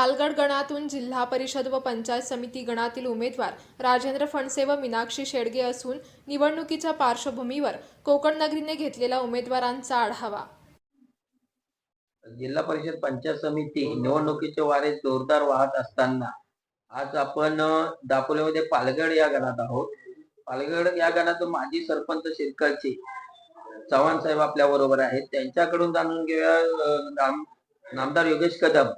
पालगड गणातून जिल्हा परिषद व पंचायत समिती गणातील उमेदवार राजेंद्र फणसे व मीनाक्षी शेडगे असून निवडणुकीच्या पार्श्वभूमीवर कोकण नगरीने घेतलेला उमेदवारांचा आढावा. जिल्हा परिषद पंचायत समिती निवडणुकीचे वारे जोरदार वाहत असताना आज आपण दापोलीमध्ये पालगड या गणात आहोत. पालगड या गणातून माजी सरपंच शेतकरचे चव्हाण साहेब आपल्या बरोबर आहेत. त्यांच्याकडून जाणून घेऊया नामदार योगेश कदम.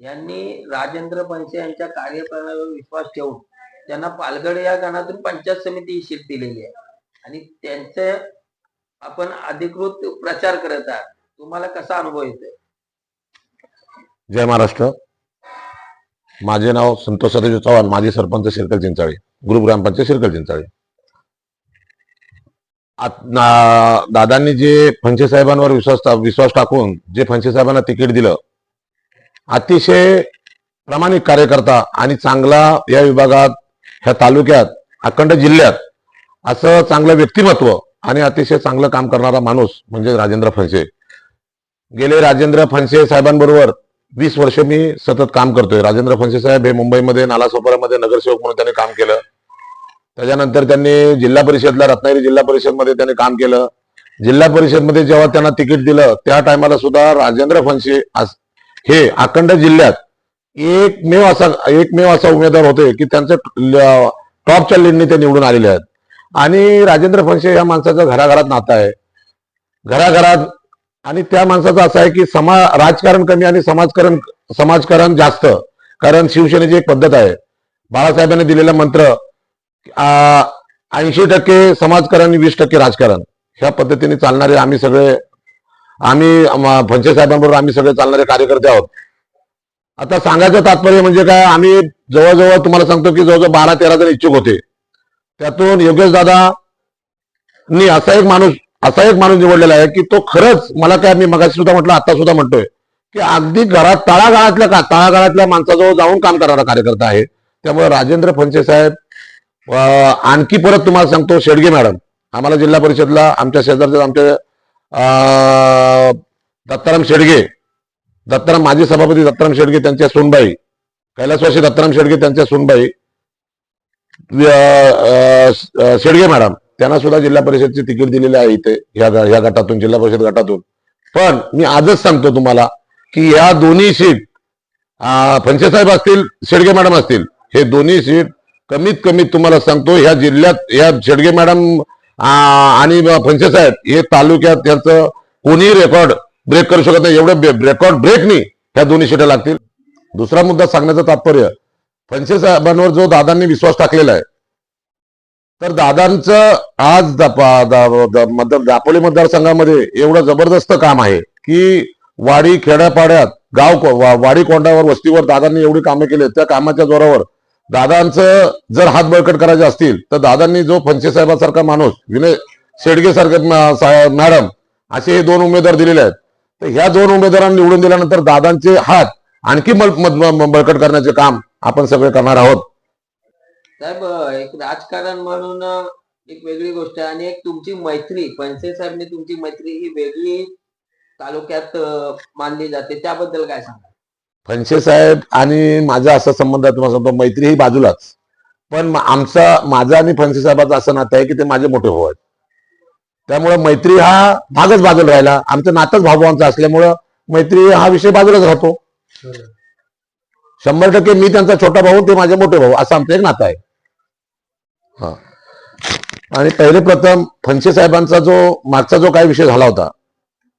यांनी राजेंद्र पंचे यांच्या कार्यप्रणालीवर विश्वास ठेवून त्यांना पालगड या गणातून पंचायत समिती ही शीट दिलेली आहे. आणि त्यांचे आपण अधिकृत प्रचार करत आहात. तुम्हाला कसा अनुभव येतोय? जय महाराष्ट्र. माझे नाव संतोष सतेज चव्हाण माजी सरपंच शिरकल चिंचाळे गुरुग्रामपंच ग्रामपंचायत शिरकल चिंचाळे. दादांनी जे फंचे साहेबांवर विश्वास विश्वास टाकून जे फंचे साहेबांना तिकीट दिलं अतिशय प्रामाणिक कार्यकर्ता आणि चांगला या विभागात ह्या तालुक्यात अखंड जिल्ह्यात असं चांगलं व्यक्तिमत्व आणि अतिशय चांगलं काम करणारा माणूस म्हणजे राजेंद्र फणसे. गेले राजेंद्र फणसे साहेबांबरोबर वीस वर्ष मी सतत काम करतोय. राजेंद्र फणसे साहेब हे मुंबईमध्ये नालासोपारामध्ये नगरसेवक म्हणून त्यांनी काम केलं. त्याच्यानंतर त्यांनी जिल्हा परिषदला रत्नागिरी जिल्हा परिषदमध्ये त्यांनी काम केलं. जिल्हा परिषदमध्ये जेव्हा त्यांना तिकीट दिलं त्या टायमाला सुद्धा राजेंद्र फणसे अस- हे अखंड जिल्ह्यात एकमेव असा एकमेव असा उमेदवार होते की त्यांचं टॉपच्या लीडने ते निवडून आलेले आहेत. आणि राजेंद्र फणसे या माणसाचं घराघरात नातं आहे. घराघरात आणि त्या माणसाचं असं आहे की समा राजकारण कमी आणि समाजकारण समाजकारण जास्त. कारण शिवसेनेची एक पद्धत आहे. बाळासाहेबांनी दिलेला मंत्र ऐंशी टक्के समाजकारण आणि वीस टक्के राजकारण. ह्या पद्धतीने चालणारे आम्ही सगळे आम्ही अम, साहेबांबरोबर आम्ही सगळे चालणारे कार्यकर्ते आहोत. आता सांगायचं तात्पर्य म्हणजे काय आम्ही जवळजवळ तुम्हाला सांगतो की जवळजवळ बारा तेरा जण इच्छुक होते. त्यातून योगेश दादा नी असा एक माणूस असा एक माणूस निवडलेला आहे की तो खरंच मला काय मी मगाशी सुद्धा म्हटलं आता सुद्धा म्हणतोय की अगदी घरात तळागाळातल्या का तळागाळातल्या माणसाजवळ जाऊन काम करणारा कार्यकर्ता आहे. त्यामुळे राजेंद्र फणसे साहेब आणखी परत तुम्हाला सांगतो शेडगे मॅडम आम्हाला जिल्हा परिषदला आमच्या शेजारच्या आमच्या दत्ताराम शेडगे दत्ताराम माजी सभापती दत्ताराम शेडगे त्यांच्या सोनबाई कैलासवासी दत्ताराम शेडगे त्यांच्या सोनबाई शेडगे मॅडम त्यांना सुद्धा जिल्हा परिषदचे तिकीट दिलेले आहे इथे ह्या ह्या गटातून जिल्हा परिषद गटातून. पण मी आजच सांगतो तुम्हाला की या दोन्ही सीट फणसे साहेब असतील शेडगे मॅडम असतील हे दोन्ही सीट कमीत कमी तुम्हाला सांगतो ह्या जिल्ह्यात या शेडगे मॅडम आणि फणसे साहेब हे तालुक्यात त्यांचं कोणीही रेकॉर्ड ब्रेक करू शकत नाही. एवढे रेकॉर्ड ब्रेकनी ह्या दोन्ही सीटा लागतील. दुसरा मुद्दा सांगण्याचं तात्पर्य फणसे साहेबांवर जो दादांनी विश्वास टाकलेला आहे तर दादांचं आज दापोली मतदारसंघामध्ये एवढं जबरदस्त काम आहे की वाडी खेड्यापाड्यात गाव वाडी कोंडावर वस्तीवर दादांनी एवढी कामे केली त्या कामाच्या जोरावर दादांचं जर हात बळकट करायचे असतील तर दादांनी जो पंचे साहेबासारखा माणूस विनय शेडगे सारखे मॅडम असे हे दोन उमेदवार दिलेले आहेत. तर ह्या दोन उमेदवारांना निवडून दिल्यानंतर दादांचे हात आणखी बळकट करण्याचे काम आपण सगळे करणार आहोत. साहेब एक राजकारण म्हणून एक वेगळी गोष्ट आहे आणि एक तुमची मैत्री पंचे साहेबने तुमची मैत्री ही वेगळी तालुक्यात मानली जाते. त्याबद्दल काय सांगा फणसे साहेब आणि माझा असा संबंध आहे तुम्हाला सांगतो मैत्री ही बाजूलाच. पण आमचा माझा आणि फणसे साहेबाचं असं नातं आहे की ते माझे मोठे भाऊ आहेत. त्यामुळे मैत्री हा भागच बाजूला राहिला. आमचं नातंच भाऊभावांचं असल्यामुळं मैत्री हा विषय बाजूलाच राहतो. शंभर टक्के मी त्यांचा छोटा भाऊ ते माझे मोठे भाऊ असं आमचं एक नातं आहे. हा. आणि पहिले प्रथम फणसे साहेबांचा जो मागचा जो काही विषय झाला होता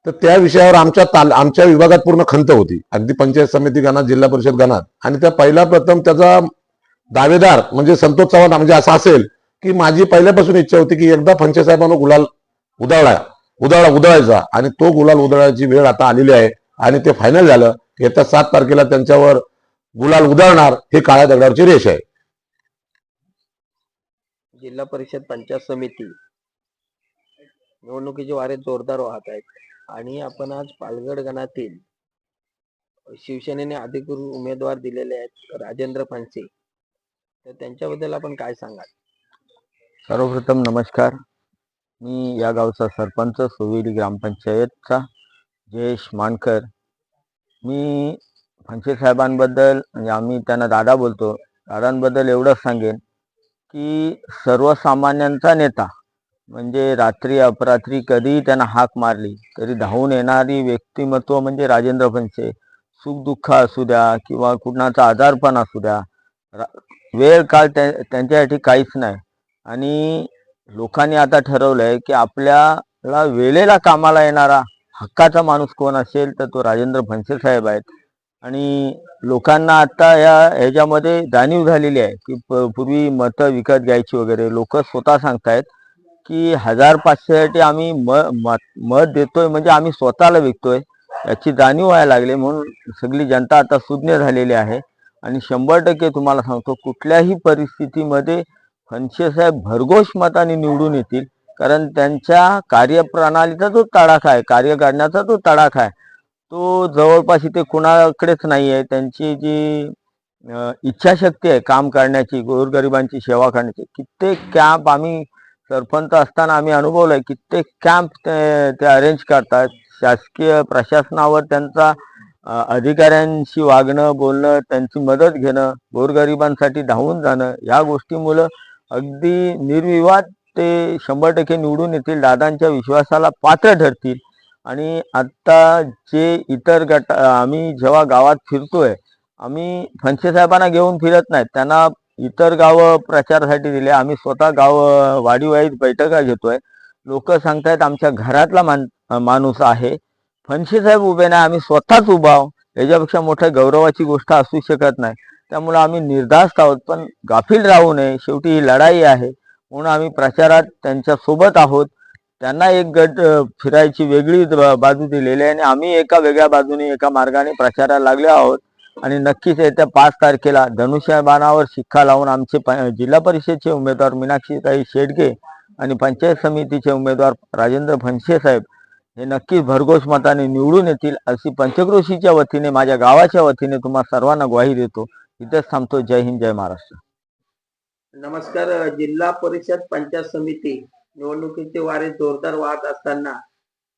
तर त्या विषयावर आमच्या ताल आमच्या विभागात पूर्ण खंत होती. अगदी पंचायत समिती गणात जिल्हा परिषद गणात. आणि त्या पहिला प्रथम त्याचा दावेदार म्हणजे संतोष चव्हाण म्हणजे असं असेल की माझी पहिल्यापासून इच्छा होती की एकदा पंचायत साहेबांना गुलाल उधळला उधळा उधळायचा. आणि तो गुलाल उधळायची वेळ आता आलेली आहे. आणि ते फायनल झालं. येत्या सात तारखेला त्यांच्यावर गुलाल उधळणार हे काळ्या दगडावरची रेष आहे. जिल्हा परिषद पंचायत समिती निवडणुकीचे वारे जोरदार वाहत आहेत. आणि आपण आज पालगड गणातील शिवसेनेने अधिकृत उमेदवार दिलेले आहेत राजेंद्र फणसे. तर त्यांच्याबद्दल आपण काय सांगाल? सर्वप्रथम नमस्कार. मी या गावचा सरपंच सोविली ग्रामपंचायतचा जयेश मानकर. मी फणसे साहेबांबद्दल म्हणजे आम्ही त्यांना दादा बोलतो दादांबद्दल एवढंच सांगेन की सर्वसामान्यांचा नेता म्हणजे रात्री अपरात्री कधी त्यांना हाक मारली तरी धावून येणारी व्यक्तिमत्व म्हणजे राजेंद्र पंचे सुखदुःख असू द्या किंवा कुणाचा आजारपण असू द्या रा- वेळ काळ त्यांच्यासाठी काहीच नाही. आणि लोकांनी आता ठरवलं आहे की आपल्याला वेळेला कामाला येणारा हक्काचा माणूस कोण असेल तर तो राजेंद्र फणसे साहेब आहेत. आणि लोकांना आता या ह्याच्यामध्ये जाणीव झालेली आहे की प- पूर्वी मतं विकत घ्यायची वगैरे लोक स्वतः सांगतायत की हजार पाचशेसाठी आम्ही म मत देतोय म्हणजे आम्ही स्वतःला विकतोय. याची जाणीव व्हायला लागली म्हणून सगळी जनता आता सुज्ञ झालेली आहे. आणि शंभर टक्के तुम्हाला सांगतो कुठल्याही परिस्थितीमध्ये फणसे साहेब भरघोष मताने निवडून येतील. कारण त्यांच्या कार्यप्रणालीचा जो तडाखा आहे कार्य करण्याचा जो तडाखा आहे. तो जवळपास इथे कुणाकडेच नाही आहे त्यांची जी इच्छाशक्ती आहे काम करण्याची गोरगरिबांची सेवा करण्याची कित्येक कॅम्प आम्ही सरपंच असताना आम्ही अनुभवलंय कित्येक कॅम्प ते ते अरेंज करतात. शासकीय प्रशासनावर त्यांचा अधिकाऱ्यांशी वागणं बोलणं त्यांची मदत घेणं गोरगरिबांसाठी धावून जाणं या गोष्टीमुळं अगदी निर्विवाद ते शंभर टक्के निवडून येतील दादांच्या विश्वासाला पात्र ठरतील. आणि आत्ता जे इतर गट आम्ही जेव्हा गावात फिरतोय आम्ही फणसे साहेबांना घेऊन फिरत नाहीत त्यांना इतर गावं प्रचारासाठी दिले. आम्ही स्वतः गाव वाडीवाईत बैठका घेतोय. लोक सांगतायत आमच्या घरातला मान माणूस आहे. फणशीसाहेब साहेब उभे नाही. आम्ही स्वतःच उभा याच्यापेक्षा मोठ्या गौरवाची गोष्ट असू शकत नाही. त्यामुळे आम्ही निर्धास्त आहोत. पण गाफील राहू नये. शेवटी ही लढाई आहे. म्हणून आम्ही प्रचारात त्यांच्यासोबत आहोत. त्यांना एक गट फिरायची वेगळी बाजू दिलेली आहे. आणि आम्ही एका वेगळ्या बाजूने एका मार्गाने प्रचाराला लागले आहोत. आणि नक्कीच येत्या पाच तारखेला धनुष्यबाणावर शिक्का लावून आमचे जिल्हा परिषदचे उमेदवार मीनाक्षीताई शेडगे आणि पंचायत समितीचे उमेदवार राजेंद्र फणसे साहेब हे नक्कीच भरघोष मताने निवडून येतील. अशी पंचक्रोशीच्या वतीने माझ्या गावाच्या वतीने तुम्हाला सर्वांना ग्वाही देतो. इथेच थांबतो. जय हिंद जय महाराष्ट्र. नमस्कार. जिल्हा परिषद पंचायत समिती निवडणुकीचे वारे जोरदार वाहत असताना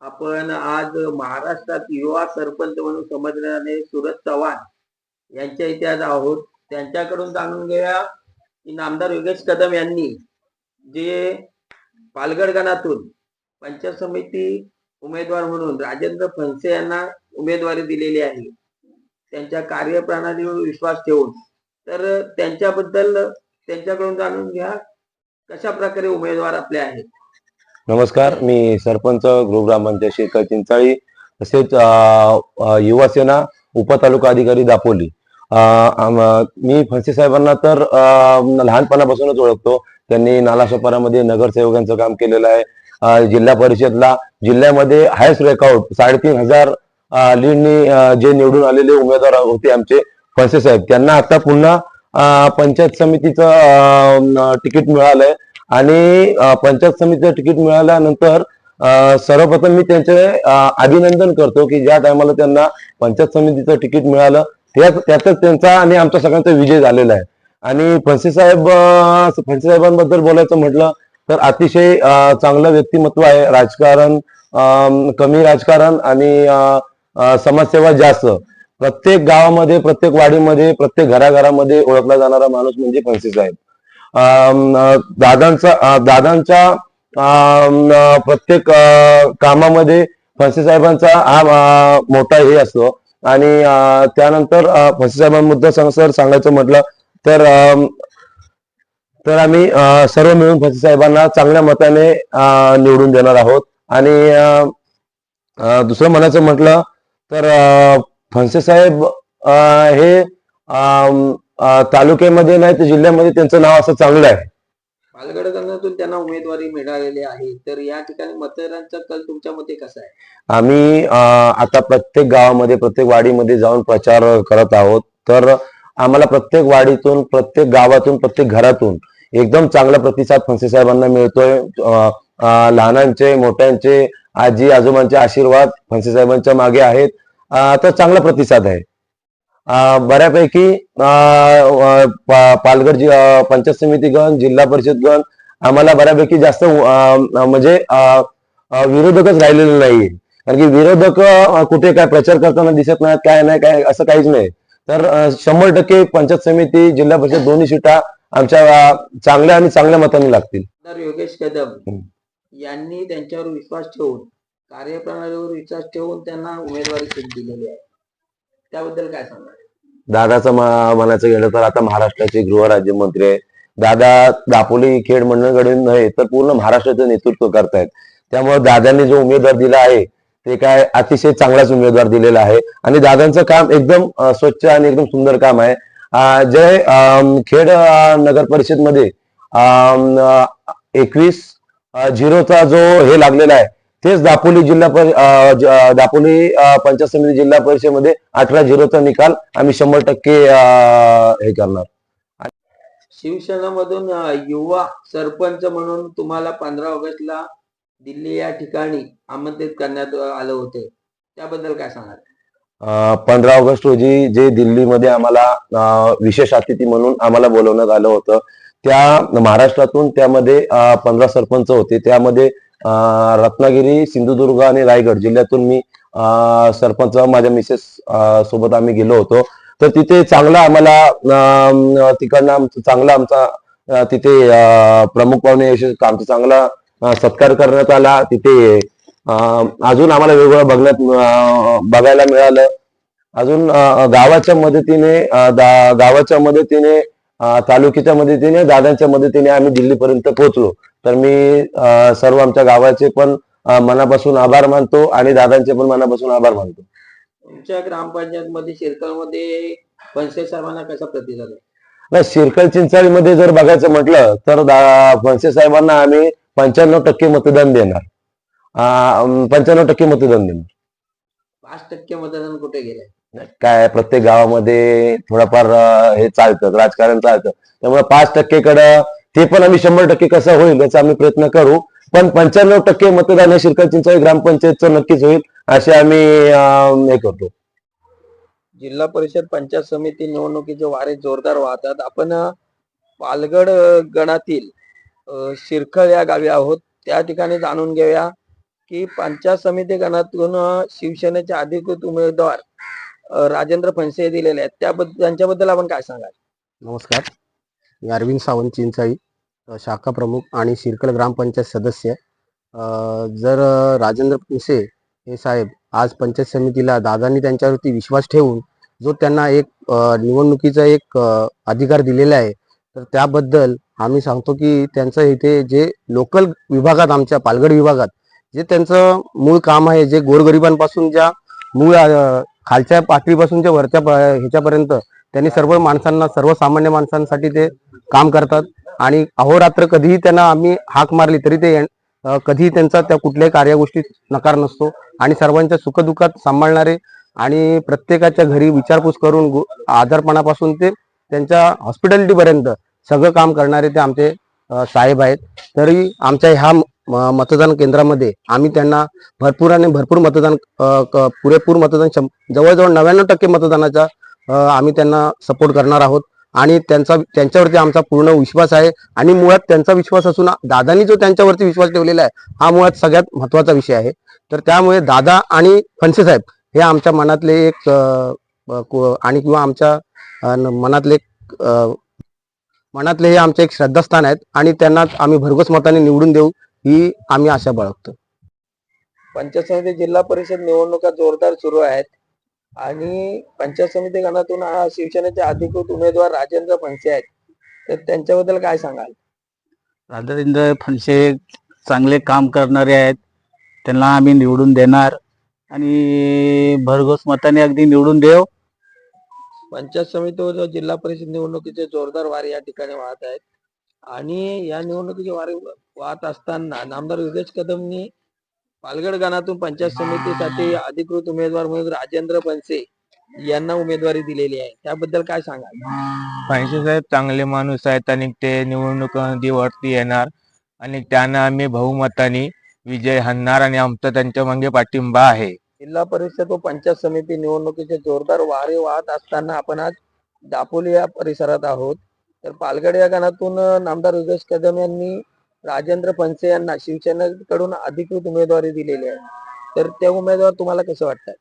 आपण आज महाराष्ट्रात युवा सरपंच म्हणून समजणारे सुरज चव्हाण यांच्या इथे आज आहोत. त्यांच्याकडून जाणून घेऊया की नामदार योगेश कदम यांनी जे पालघर गणातून पंचायत समिती उमेदवार म्हणून राजेंद्र फणसे यांना उमेदवारी दिलेली आहे. त्यांच्या कार्यप्रणालीवर विश्वास ठेवून. तर त्यांच्याबद्दल त्यांच्याकडून जाणून घ्या कशा प्रकारे उमेदवार आपले आहेत? नमस्कार मी सरपंच गृहग्रामपंचायत शेखर चिंचाळी तसेच युवासेना उपतालुका अधिकारी दापोली. मी फणसे साहेबांना तर लहानपणापासूनच ओळखतो. त्यांनी नालासोपारामध्ये नगरसेवकांचं काम केलेलं आहे. जिल्हा परिषदला जिल्ह्यामध्ये हायस्ट रेकॉर्ड साडेतीन हजार लीडनी जे निवडून आलेले उमेदवार होते आमचे फणसे साहेब. त्यांना आता पुन्हा पंचायत समितीचं तिकीट मिळालंय. आणि पंचायत समितीचं तिकीट मिळाल्यानंतर सर्वप्रथम मी त्यांचे अभिनंदन करतो की ज्या टायमाला त्यांना पंचायत समितीचं तिकीट मिळालं त्यातच त्यांचा आणि आमच्या सगळ्यांचा विजय झालेला आहे. आणि फणसे साहेब फणसे साहेबांबद्दल बोलायचं म्हटलं तर अतिशय चांगलं व्यक्तिमत्व आहे राजकारण कमी राजकारण आणि समाजसेवा जास्त. प्रत्येक गावामध्ये प्रत्येक वाडीमध्ये प्रत्येक घराघरामध्ये ओळखला जाणारा माणूस म्हणजे फणसे साहेब. दादांचा दादांच्या प्रत्येक कामामध्ये फणसे साहेबांचा हा मोठा हे असतो. आणि त्यानंतर अ, मुद्दा सांग- सर सांगायचं म्हटलं तर तर आम्ही सर्व मिळून फसीसाहेबांना चांगल्या मताने निवडून देणार आहोत. आणि दुसरं म्हणायचं म्हटलं तर अ, फणसे साहेब हे तालुक्यामध्ये नाही तर जिल्ह्यामध्ये त्यांचं नाव असं चांगलं आहे. पालघर गणातून त्यांना उमेदवारी मिळालेली आहे. तर या ठिकाणी मतदारांचा कल तुमच्या मते कसा आहे? आम्ही आता प्रत्येक गावामध्ये प्रत्येक वाडीमध्ये जाऊन प्रचार करत आहोत. तर आम्हाला प्रत्येक वाडीतून प्रत्येक गावातून प्रत्येक घरातून एकदम चांगला प्रतिसाद फणसे साहेबांना मिळतोय. लहानांचे मोठ्यांचे आजी आजोबांचे आशीर्वाद फणसे साहेबांच्या मागे आहेत. तर चांगला प्रतिसाद आहे. बऱ्यापैकी पालघर जि- पंचायत समिती गण जिल्हा परिषद गण आम्हाला बऱ्यापैकी जास्त म्हणजे विरोधकच राहिलेले नाहीये. कारण की विरोधक कुठे काय प्रचार करताना दिसत नाहीत काय नाही काय असं काहीच नाही. तर शंभर टक्के पंचायत समिती जिल्हा परिषद दोन्ही सीटा आमच्या चांगल्या आणि चांगल्या मतांनी लागतील. योगेश कदम. यांनी त्यांच्यावर विश्वास ठेवून कार्यप्रणालीवर विश्वास ठेवून त्यांना उमेदवारी दिलेली आहे. त्याबद्दल काय सांगणार? दादाचं म्हणायचं गेलं तर आता महाराष्ट्राचे गृहराज्यमंत्री आहे दादा दापोली खेड मंडळकडून नव्हे तर पूर्ण महाराष्ट्राचं नेतृत्व करतायत. त्यामुळे दादांनी जो उमेदवार दिला आहे ते काय अतिशय चांगलाच उमेदवार दिलेला आहे. आणि दादांचं काम एकदम स्वच्छ आणि एकदम सुंदर काम आहे. जे खेड नगर परिषदमध्ये एकवीस झिरोचा जो हे लागलेला आहे तेच दापोली जिल्हा परि दापोली पंचायत समिती जिल्हा परिषदेमध्ये अठरा झिरोचा निकाल आम्ही शंभर टक्के हे करणार. शिवसेनेमधून युवा सरपंच म्हणून तुम्हाला पंधरा ऑगस्टला दिल्ली या ठिकाणी आमंत्रित करण्यात आलं होते. त्याबद्दल काय सांगाल? पंधरा ऑगस्ट रोजी जे दिल्लीमध्ये आम्हाला विशेष अतिथी म्हणून आम्हाला बोलवण्यात आलं होतं त्या महाराष्ट्रातून त्यामध्ये पंधरा सरपंच होते. त्यामध्ये रत्नागिरी सिंधुदुर्ग आणि रायगड जिल्ह्यातून मी सरपंच माझ्या मिसेस सोबत आम्ही गेलो होतो. तर तिथे चांगला आम्हाला तिकडनं आमचं चांगला आमचा तिथे प्रमुख पाहुणे आमचा चांगला सत्कार करण्यात आला. तिथे अजून आम्हाला वेगवेगळं बघण्यात बघायला मिळालं. अजून गावाच्या मदतीने गावाच्या मदतीने तालुक्याच्या मदतीने दादांच्या मदतीने आम्ही दिल्लीपर्यंत पोहोचलो. तर मी सर्व आमच्या गावाचे पण मनापासून आभार मानतो आणि दादांचे पण मनापासून आभार मानतो. तुमच्या ग्रामपंचायत मध्ये शिरकलमध्ये फणसे साहेबांना कसा प्रतिसाद नाही शिरकल चिंचाळीमध्ये जर बघायचं म्हटलं तर फणसे साहेबांना आम्ही पंच्याण्णव टक्के मतदान देणार. पंच्याण्णव टक्के मतदान देणार. पाच टक्के मतदान कुठे गेलंय? काय प्रत्येक गावामध्ये थोडंफार हे चालतं राजकारण चालतं. त्यामुळे पाच टक्केकडं ते पण आम्ही शंभर टक्के कसं होईल याचा आम्ही प्रयत्न करू. पण पंच्याण्णव टक्के मतदान हे शिरकल चिंचोळी ग्रामपंचायतचं नक्कीच होईल असे आम्ही हे करतो. जिल्हा परिषद पंचायत समिती निवडणुकीचे वारे जोरदार वाहतात. आपण पालगड गणातील शिरखळ या गावी आहोत. त्या ठिकाणी जाणून घेऊया की पंचायत समिती गणातून शिवसेनेचे अधिकृत उमेदवार राजेंद्र फणसे दिलेले आहेत. त्याबद्दल त्यांच्याबद्दल आपण काय सांगाल? नमस्कार. मी अरविंद सावंत चिंचाई शाखा प्रमुख आणि शिरकल ग्रामपंचायत सदस्य. जर राजेंद्र फणसे हे साहेब आज पंचायत समितीला दादांनी त्यांच्यावरती विश्वास ठेवून जो त्यांना एक निवडणुकीचा एक अधिकार दिलेला आहे तर त्याबद्दल आम्ही सांगतो की त्यांचं इथे जे लोकल विभागात आमच्या पालघर विभागात जे त्यांचं मूळ काम आहे जे गोरगरिबांपासून ज्या मूळ खालच्या पातळीपासूनच्या वरच्या प- ह्याच्यापर्यंत त्यांनी सर्व माणसांना सर्वसामान्य माणसांसाठी ते काम करतात. आणि अहोरात्र कधीही त्यांना आम्ही हाक मारली तरी ते कधीही त्यांचा त्या कुठल्याही कार्यगोष्टीत नकार नसतो. आणि सर्वांच्या सुखदुःखात सांभाळणारे आणि प्रत्येकाच्या घरी विचारपूस करून आजारपणापासून ते त्यांच्या हॉस्पिटॅलिटीपर्यंत सगळं काम करणारे ते आमचे साहेब आहेत. तरी आमच्या ह्या मतदान केंद्रामध्ये आम्ही त्यांना भरपूर आणि भरपूर मतदान पुरेपूर मतदान जवळजवळ नव्याण्णव टक्के मतदानाचा आम्ही त्यांना सपोर्ट करणार आहोत. आणि त्यांचा त्यांच्यावरती आमचा पूर्ण विश्वास आहे. आणि मुळात त्यांचा विश्वास असून दादांनी जो त्यांच्यावरती विश्वास ठेवलेला आहे हा मुळात सगळ्यात महत्त्वाचा विषय आहे. तर त्यामुळे दादा आणि फणसे साहेब हे आमच्या मनातले एक आणि किंवा आमच्या मनातले एक, मनातले हे आमचे एक श्रद्धास्थान आहेत. आणि त्यांना आम्ही भरघोस मताने निवडून देऊ. ही आम्ही आशा बाळगतो. पंचायत समिती जिल्हा परिषद निवडणुका जोरदार सुरू आहेत आणि पंचायत समिती गणातून आ, शिवसेनेचे अधिकृत उमेदवार राजेंद्र फणसे आहेत. तर त्यांच्याबद्दल काय सांगाल? राजेंद्र फणसे चांगले काम करणारे आहेत. त्यांना आम्ही निवडून देणार आणि भरघोस मताने अगदी निवडून देव पंचायत समिती व जिल्हा परिषद निवडणुकीचे जोरदार वारे या ठिकाणी वाहत आहेत. आणि या निवडणुकीचे वारे वाहत असताना नामदार योगेश कदमनी पालगड गणातून पंचायत समितीसाठी अधिकृत उमेदवार म्हणून राजेंद्र बनसे यांना उमेदवारी दिलेली आहे. त्याबद्दल काय सांगाल? फणसे साहेब चांगले माणूस आहेत आणि ते निवडणुकीवरती येणार आणि त्यांना आम्ही बहुमताने विजय हाणणार आणि आमचा त्यांच्या मागे पाठिंबा आहे. जिल्हा परिषद व पंचायत समिती निवडणुकीचे जोरदार वारे वाहत असताना आपण आज दापोली या परिसरात आहोत. तर पालगड या गणातून नामदार योगेश कदम यांनी राजेंद्र फणसे यांना शिवसेनेकडून अधिकृत उमेदवारी दिलेली आहे. तर ते उमेदवार तुम्हाला कसं वाटतात?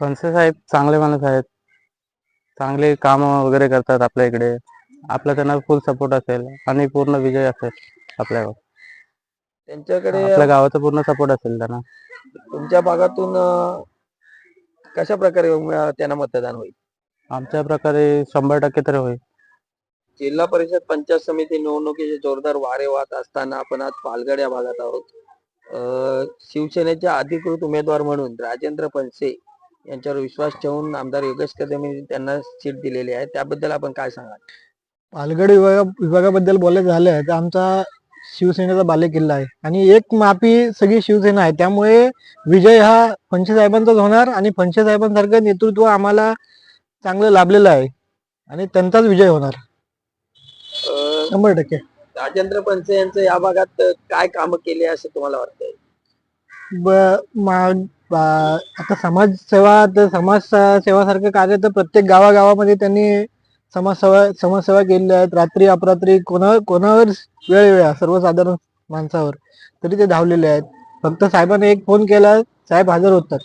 फणसे साहेब चांगले माणूस आहेत. चांगले काम वगैरे करतात आपल्या इकडे. आपला त्यांना फुल सपोर्ट असेल आणि पूर्ण विजय असेल आपल्यावर. त्यांच्याकडे आपल्या गावाचा पूर्ण सपोर्ट असेल त्यांना. तुमच्या भागातून अं, कशा प्रकारे उमे- त्यांना मतदान होईल? आमच्या प्रकारे शंभर टक्के तरी होईल. जिल्हा परिषद पंचायत समिती निवडणुकीचे जोरदार वारे वाहत असताना आपण आज पालगड या भागात आहोत. शिवसेनेच्या शिवसेनेचे अधिकृत उमेदवार म्हणून राजेंद्र फणसे यांच्यावर विश्वास ठेवून आमदार योगेश कदम त्यांना सीट दिलेली आहे. त्याबद्दल आपण काय सांगाल? पालगड विभागा विभागाबद्दल बोलायचं झालं तर आमचा शिवसेनेचा बालेकिल्ला आहे. आणि एक मापी सगळी शिवसेना आहे. त्यामुळे विजय हा फणसे साहेबांचाच होणार आणि फणसे साहेबांसारखं नेतृत्व आम्हाला चांगलं लाभलेलं आहे. आणि त्यांचाच विजय होणार. शंभर टक्के. राजेंद्र फणसे यांचं या भागात काय कामं केली असं तुम्हाला वाटतंय? बा- आता समाजसेवा तर समाज सेवासारखं कार्य तर प्रत्येक गावागावामध्ये त्यांनी समाजसेवा समाजसेवा केलेल्या आहेत रात्री अपरात्री कोणा कोणावर वेळ वेळा सर्वसाधारण माणसावर. तरी ते धावलेले आहेत. फक्त साहेबांनी एक फोन केला साहेब हजर होतात.